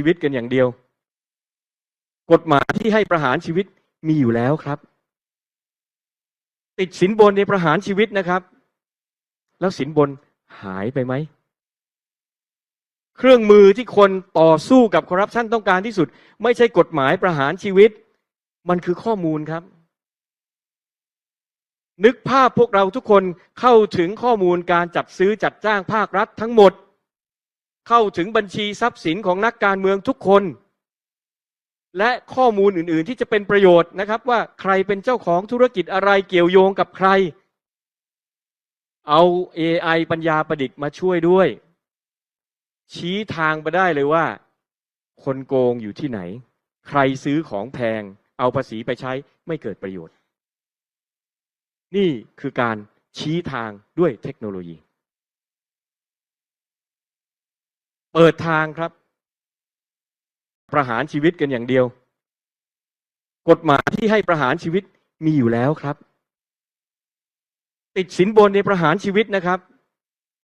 ชีวิตกันอย่างเดียว กฎหมายที่ให้ประหารชีวิตมีอยู่แล้วครับ ติดสินบนในประหารชีวิตนะครับ แล้วสินบนหายไปไหม เครื่องมือที่คนต่อสู้กับคอร์รัปชันต้องการที่สุด ไม่ใช่กฎหมายประหารชีวิต มันคือข้อมูลครับ นึกภาพพวกเราทุกคนเข้าถึงข้อมูลการจัดซื้อจัดจ้างภาครัฐทั้งหมด เข้าถึงบัญชีทรัพย์สินของนักการเมืองทุกคน และข้อมูลอื่น ๆ ที่จะเป็นประโยชน์นะครับ ว่าใครเป็นเจ้าของธุรกิจอะไรเกี่ยวโยงกับใคร เอา AI ปัญญาประดิษฐ์มาช่วยด้วย ชี้ทางไปได้เลยว่า คนโกงอยู่ที่ไหน ใครซื้อของแพง เอาภาษีไปใช้ไม่เกิดประโยชน์ นี่คือการชี้ทางด้วยเทคโนโลยี เปิดทางครับ ประหารชีวิตกันอย่างเดียว กฎหมายที่ให้ประหารชีวิตมีอยู่แล้วครับ ติดสินบนในประหารชีวิตนะครับ